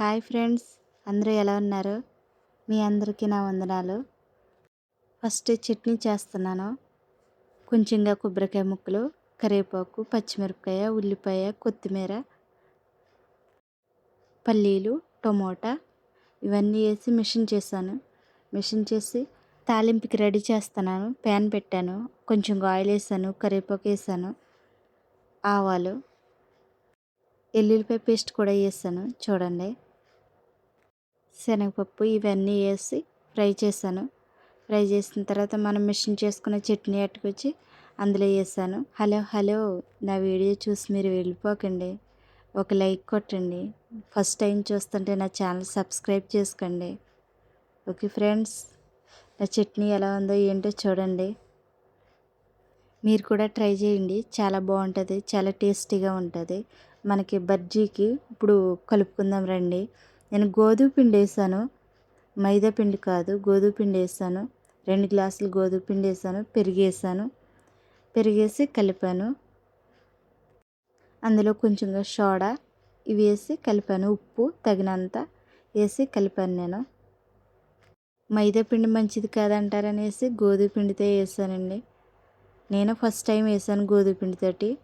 Hi friends అందరూ ఎలా ఉన్నారు? మీ అందరికీ నా వందనాలు. ఫస్ట్ చట్నీ చేస్తున్నాను. కొంచెంగా కొబ్బరికాయ ముక్కలు కరివేపాకు పచ్చిమిరపకాయ ఉల్లిపాయ కొత్తిమీర పల్లీలు టమోటా ఇవన్నీ వేసి మిషన్ చేశాను. మిషన్ చేసి తాలింపుకి రెడీ చేస్తున్నాను. ప్యాన్ పెట్టాను. కొంచెం ఆయిల్ వేసాను కరివేపాకు వేసాను ఆవాలు ఎల్లుల్లిపాయ పేస్ట్ కూడా వేసాను. చూడండి. శనగపప్పు ఇవన్నీ వేసి ఫ్రై చేశాను. ఫ్రై చేసిన తర్వాత మనం మిషన్ చేసుకున్న చట్నీ అట్టుకొచ్చి అందులో వేసాను. హలో హలో నా వీడియో చూసి మీరు వెళ్ళిపోకండి. ఒక లైక్ కొట్టండి. ఫస్ట్ టైం చూస్తుంటే నా ఛానల్ సబ్స్క్రైబ్ చేసుకోండి. ఓకే ఫ్రెండ్స్ నా చట్నీ ఎలా ఉందో ఏంటో చూడండి. మీరు కూడా ట్రై చేయండి. చాలా బాగుంటుంది చాలా టేస్టీగా ఉంటుంది. మనకి బజ్జీకి ఇప్పుడు కలుపుకుందాం రండి. నేను గోధుమ పిండి వేసాను. మైదా పిండి కాదు గోధుమ పిండి వేసాను. రెండు గ్లాసులు గోధుమ పిండి వేసాను. పెరిగేసాను పెరిగేసి కలిపాను. అందులో కొంచెంగా సోడా ఇవి వేసి కలిపాను. ఉప్పు తగినంత వేసి కలిపాను నేను. మైదా పిండి మంచిది కాదంటారనేసి గోధుమ పిండితో వేసానండి. నేను ఫస్ట్ టైం వేసాను గోధుమ పిండితోటి.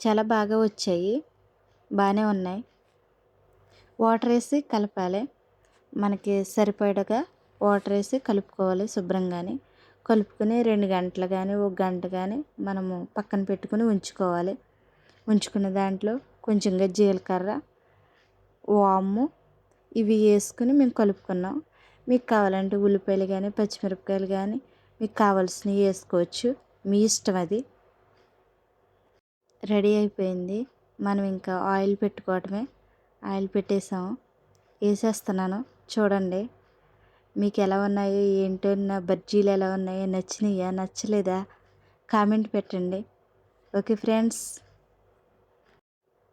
చాలా బాగా వచ్చాయి. బాగానే ఉన్నాయి. వాటర్ వేసి కలపాలి. మనకి సరిపడగా వాటర్ వేసి కలుపుకోవాలి శుభ్రంగాని. కలుపుకొని రెండు గంటలు కానీ ఒక గంట కానీ మనము పక్కన పెట్టుకుని ఉంచుకోవాలి. ఉంచుకున్న దాంట్లో కొంచెంగా జీలకర్ర వాము ఇవి వేసుకుని మేము కలుపుకున్నాం. మీకు కావాలంటే ఉల్లిపాయలు కానీ పచ్చిమిరపకాయలు కానీ మీకు కావాల్సినవి వేసుకోవచ్చు. మీ ఇష్టం అది. రెడీ అయిపోయింది. మనం ఇంకా ఆయిల్ పెట్టుకోవటమే. ఆయిల్ పెట్టేసాము. వేసేస్తున్నాను. చూడండి. మీకు ఎలా ఉన్నాయో ఏంటో నా బజ్జీలు ఎలా ఉన్నాయో నచ్చినాయా నచ్చలేదా కామెంట్ పెట్టండి. Okay friends.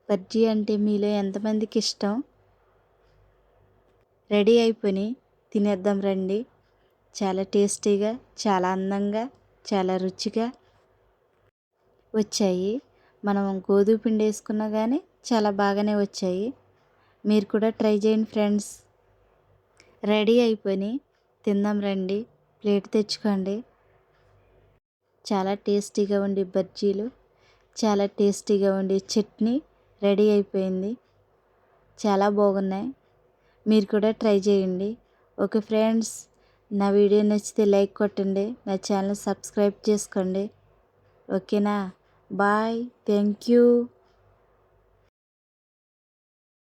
బజ్జీ అంటే మీలో ఎంతమందికి ఇష్టం? రెడీ అయిపోయి తినేద్దాం రండి. చాలా టేస్టీగా చాలా అందంగా చాలా రుచిగా వచ్చాయి. మనం గోధుమ పిండి వేసుకున్నా కానీ చాలా బాగానే వచ్చాయి. మీరు కూడా ట్రై చేయండి ఫ్రెండ్స్. రెడీ అయిపోయి తిందాం రండి. ప్లేట్ తెచ్చుకోండి. చాలా టేస్టీగా ఉండి బజ్జీలు. చాలా టేస్టీగా ఉండి చట్నీ రెడీ అయిపోయింది. చాలా బాగున్నాయి. మీరు కూడా ట్రై చేయండి. Okay friends. నా వీడియో నచ్చితే లైక్ కొట్టండి. నా ఛానల్ సబ్స్క్రైబ్ చేసుకోండి. ఓకేనా? బాయ్. Thank you.